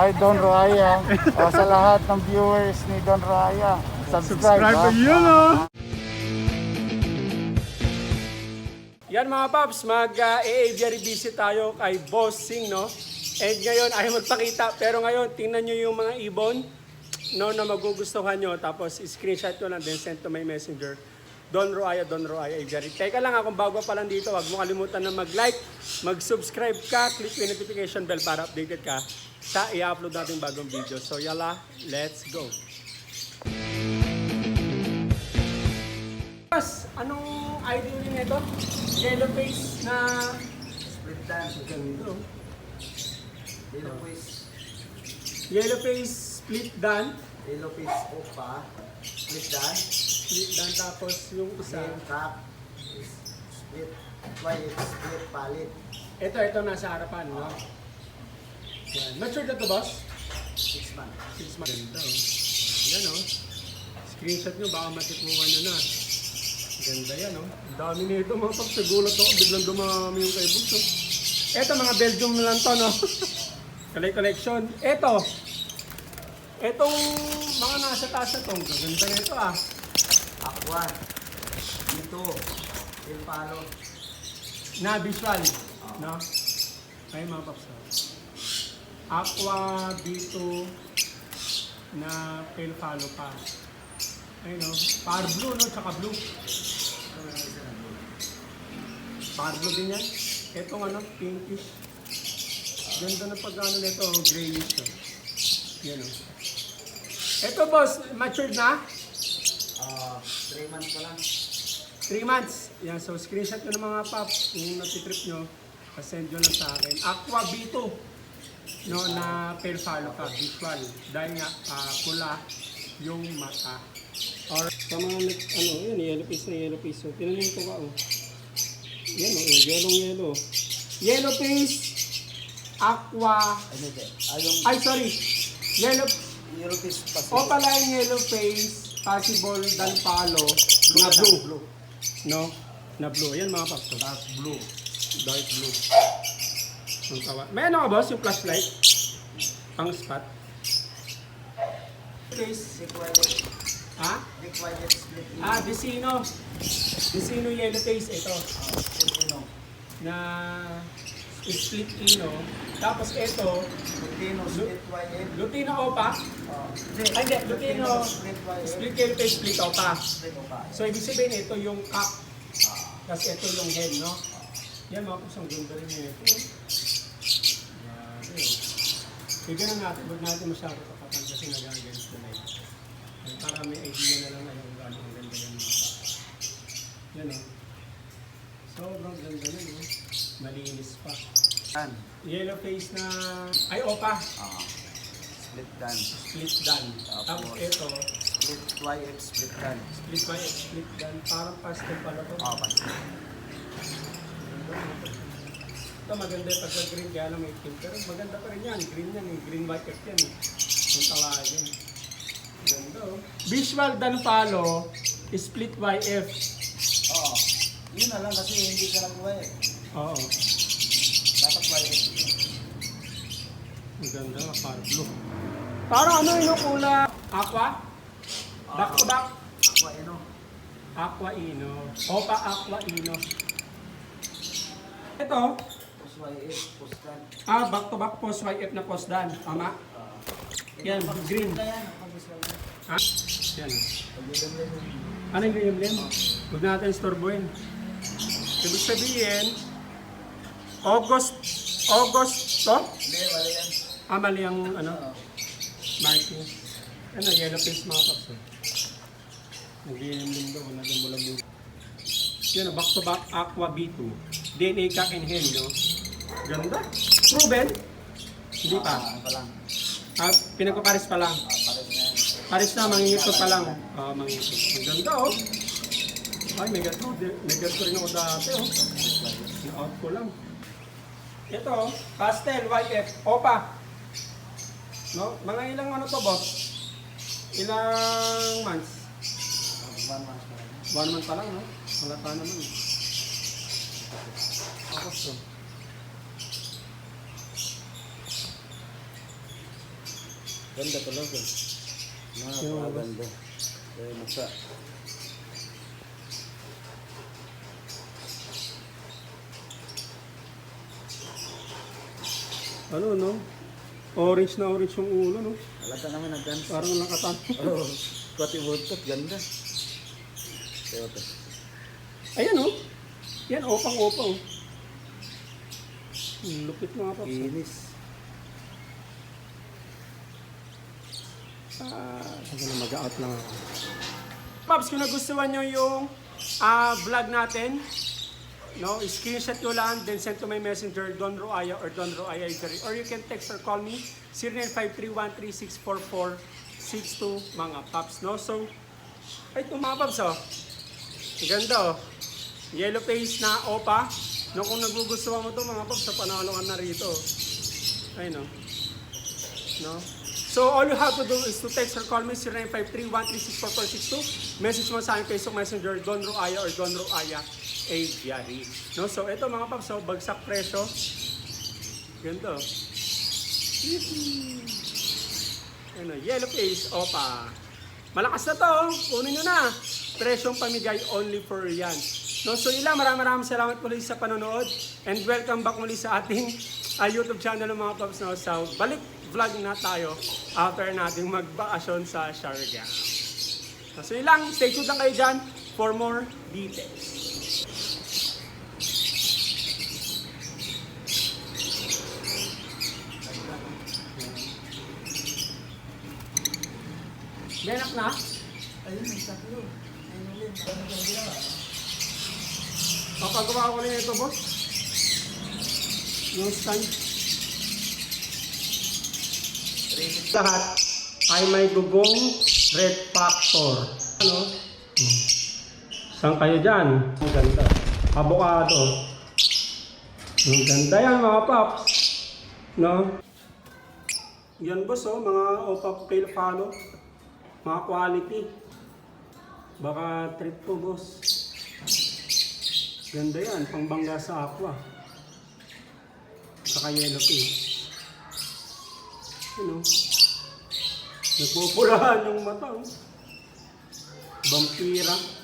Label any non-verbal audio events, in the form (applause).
Hi, Don Raya. o, sa lahat ng viewers ni Don Raya, subscribe. Subscribe to yun, oh. Yan mga paps, mag-aviary visit tayo kay Boss Sing, no? And ngayon, ayaw magpakita. Pero ngayon, tingnan nyo yung mga ibon no, na magugustuhan nyo. Tapos, screenshot nyo lang, then send to my messenger. Don Roaya, Don Roaya Aviary. Teka lang, ha, kung bago pa lang dito, wag mo kalimutan na mag-like, mag-subscribe ka, click yung notification bell para updated ka sa i-upload natin bagong video. So, yala, let's go! Boss, anong idea niyo nito? Yellow face na... Split dance. Ganda. Yellow face. Yellow face split dan. Yellow face opa. Split dance. Split dan tapos yung isa. Green cap. Split. White. Split palit. Ito, ito nasa harapan, no? Yan. Mature na to, boss? Six months. Six months. Ganda, oh. Yan, oh. Screenshot nyo, baka matikmuhan nyo na. Ganda yan, oh. Ang dami nito, mga pag nagulat ako, biglang dumami yung kay Buso. Ito, mga Belgium na lang to, no? (laughs) Kalay collection. Ito. Etong mga nasa taas na to, ganda nito, ah. Aqua. Dito. El palo. na visual, no? Ay mga paps. oh. Aqua dito na pale follow pa. Ay no, par blue no, tsaka blue. Par blue din yan. Etong ano, pinkish. Ganda na pag ano nito, grayish to. Yan oh. Ito boss, matured na? Ah, three months pa lang. 3 months. Yan, so screenshot nyo ng mga paps kung natitrip nyo. Pasend nyo lang sa akin. Aqua B2. No, na follow ka, visual. Dahil nga, ah, pula yung mata. Or, sa mga, ano, yun, yellow face na yellow face. So, tinan nyo ito ka, oh. Yan, oh, yellow, yellow. Yellow face, aqua, Ay, hindi. Ah, ay, sorry. Yellow, yellow face pa. o pala yung yellow face, possible dan palo, na blue. No? Na blue. Yan mga paps. Dark blue. Dark blue. Ang tawa. May ano ka boss? Yung flashlight? Pang spot? Violet. Ha? Ah, Vicino. Vicino yellow face. Ito. Ah. Na split ino. Tapos ito, Lutino split violet. Lutino Opa. Ah, Ay, hindi. Lutino. split violet. Split yellow face, split Opa. Split opa. So, ibig sabihin ito yung cup. Tapos ito yung head, no? Yan mga kusang ganda rin yun. Ito. Oh. Bigyan na natin, huwag natin masyado kapatan kasi nagaganit na eh. Ay, Para may idea na lang ayun gaano ang ganda yan mga kapatid. Yan o. Sobrang ganda na no? Malinis pa. Dan. Yellow face na, ay opa, Ah, split dan. split dan. Tapos Tapos- ito, Split YF split dan. split by split dan. Parang pastel pala to. Ah, pas. Ito maganda yung pagka-green kaya lang may itim. Pero maganda pa rin yan. Green yan eh. Green white yan eh. Kung tawagin. Ganda oh. Visual dan follow, split YF. Oo. Yun na lang kasi hindi ka nag YF. Oo. Dapat YF. Ang ganda nga, parang blue. Parang ano yung kula? Aqua? Back to back? Aqua ino. Aqua Ino. Opa Aqua Ino. Ito, Post YF. Post dan. ah, back to back post YF na post dan. Tama? Ah. Yan, green. Yan. Ha? Yan. Yun yun. Ano yung ganyan din? Huwag natin storbohin. Ibig sabihin, August, August to? Hindi, wala yan. Ah, mali ang ano, marking. Ano, yellow face mga paps. Eh. Naglilim daw, naging mula mo. Yan, back to back Aqua B2. DNA cock and hen, no? Ganda. Proven? Hindi pa. Ah, ano pa lang. Ah, pinagpaparis pa lang. Ah, pares na yan. Paris na, mangingito pa lang. Ah, mangingito. Ang ganda, oh. Ay, may gato. May gato rin ako dati, oh. Na-out ko lang. Ito, pastel, YF, opa. No? Mga ilang ano to, boss? Ilang months? One month pa lang. One month pa lang, no? Halata naman. Tapos, oh. Ganda talaga. Napakaganda. Kaya masa. Ano, no? Orange na orange yung ulo, no? Alata naman ang ganda. Parang nakatan. Oh, pati buntot, ganda. Kaya ito. Ayan, oh. Yan, opang-opang. Lupit mga paps. Kinis. Ah, sige na mag-out lang ako. Paps, kung nagustuhan nyo yung ah, vlog natin, no, screenshot nyo lang, then send to my messenger, Don Roaya or Don Roaya Igari. Or you can text or call me, 0953-1364462, mga paps, no? So, ay, paps, oh. Ganda, oh. Yellow face na opa. No, kung nagugustuhan mo to mga paps, sa panalo ka na rito. Ay, no. No? So, all you have to do is to text or call me 0953-1364462. Message mo sa akin Facebook Messenger, Don Roaya or Don Roaya Aviary. No? So, ito mga paps, so, bagsak presyo. Ganda. Ano, yellow face, opa. Malakas na to, oh. kunin nyo na. Presyong pamigay only for yan. No, so ilang maraming maraming salamat muli sa panonood and welcome back muli sa ating ah, YouTube channel ng mga paps no. So, balik vlog na tayo after nating magbakasyon sa Siargao. So, yun lang, stay tuned lang kayo dyan for more details. Benak na? Ayun, may tatlo. Ayun ulit. Ano yung ginawa? Papagawa ko rin ito, boss. Yung stand. Lahat ay may gugong red factor. Ano? Hmm. Saan kayo dyan? Ang ganda. Avocado. Ang ganda yan mga paps. No? Yan boss oh, mga opap follow. Mga quality. Baka trip ko boss. Ganda yan, pangbangga sa aqua. Saka yellow fish. Ano? Nagpupulahan yung mata. oh. Vampira.